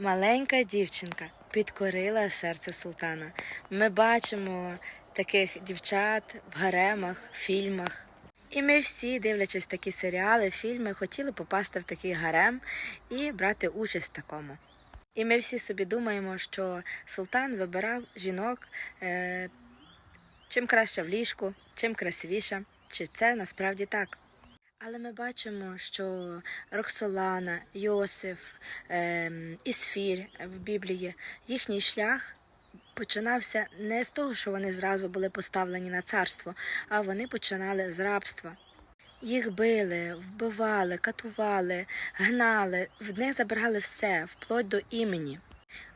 Маленька дівчинка підкорила серце султана. Ми бачимо таких дівчат в гаремах, фільмах. І ми всі, дивлячись такі серіали, фільми, хотіли попасти в такий гарем і брати участь в такому. І ми всі собі думаємо, що султан вибирав жінок е, чим краще в ліжку, чим красивіша. Чи це насправді так? Але ми бачимо, що Роксолана, Йосиф, ем, Ісфір в Біблії, їхній шлях починався не з того, що вони зразу були поставлені на царство, а вони починали з рабства. Їх били, вбивали, катували, гнали, в них забирали все, вплоть до імені.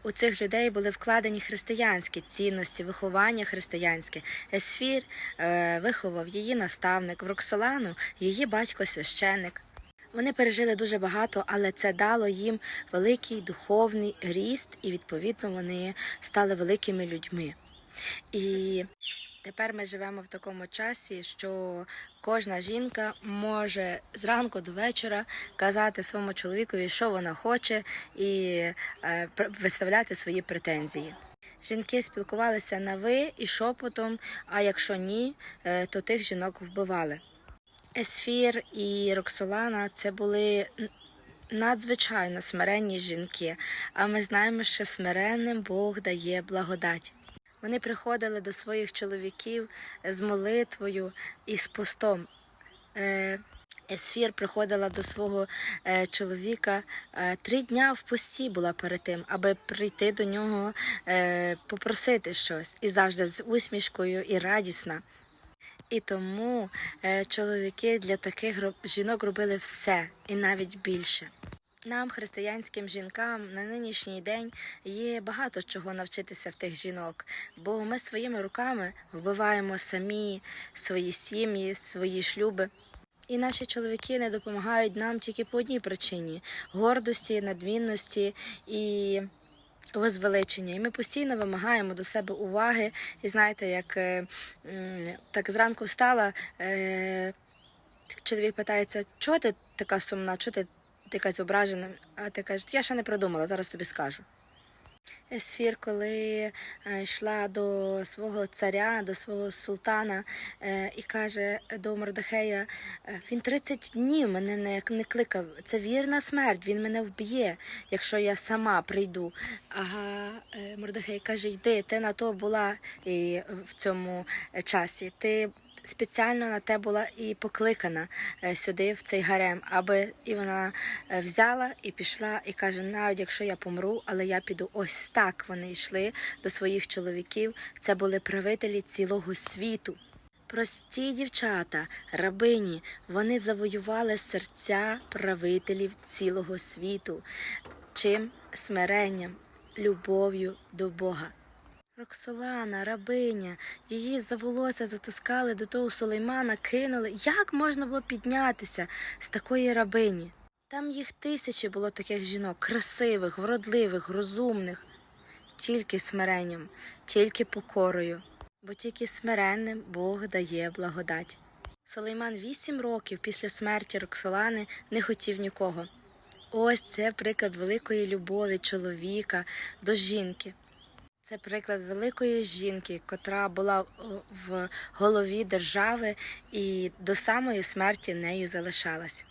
У цих людей були вкладені християнські цінності, виховання християнське. Есфір е, виховав її наставник, в Роксолану її батько священник. Вони пережили дуже багато, але це дало їм великий духовний ріст, і відповідно вони стали великими людьми. І тепер ми живемо в такому часі, що кожна жінка може зранку до вечора казати своєму чоловікові, що вона хоче, і е, виставляти свої претензії. Жінки спілкувалися на ви і шепотом, а якщо ні, е, то тих жінок вбивали. Есфір і Роксолана це були надзвичайно смиренні жінки, а ми знаємо, що смиренним Бог дає благодать. Вони приходили до своїх чоловіків з молитвою і з постом. Е, Есфір приходила до свого е, чоловіка е, три дня в пості була перед тим, аби прийти до нього попросити щось і завжди з усмішкою і радісна. І тому чоловіки для таких жінок робили все і навіть більше. Нам, християнським жінкам, на нинішній день є багато чого навчитися в тих жінок, бо ми своїми руками вбиваємо самі свої сім'ї, свої шлюби. І наші чоловіки не допомагають нам тільки по одній причині гордості, надмінності і возвеличення. І ми постійно вимагаємо до себе уваги. І знаєте, як е, так зранку встала, е, чоловік питається, чого ти така сумна, чого ти якась ображена? А ти кажеш, я ще не придумала, зараз тобі скажу. Есфір, коли е, йшла до свого царя, до свого султана, е, і каже до Мордехея, е, він 30 днів мене не, кликав. Це вірна смерть, він мене вб'є, якщо я сама прийду. Ага, е, Мордехей каже, йди, ти на то була і в цьому часі. Ти спеціально на те була і покликана е, сюди, в цей гарем, аби і вона е, взяла і пішла, і каже: навіть якщо я помру, але я піду. Ось так вони йшли до своїх чоловіків. Це були правителі цілого світу. Прості дівчата, рабині, вони завоювали серця правителів цілого світу. Чим смиренням, любов'ю до Бога. Роксолана, рабиня, її за волосся затискали до того Сулеймана, кинули. Як можна було піднятися з такої рабині? Там їх тисячі було таких жінок, красивих, вродливих, розумних, тільки смиренням, тільки покорою, бо тільки смиренним Бог дає благодать. Сулейман вісім років після смерті Роксолани не хотів нікого. Ось це приклад великої любові чоловіка до жінки. Це приклад великої жінки, котра була в голові держави і до самої смерті нею залишалась.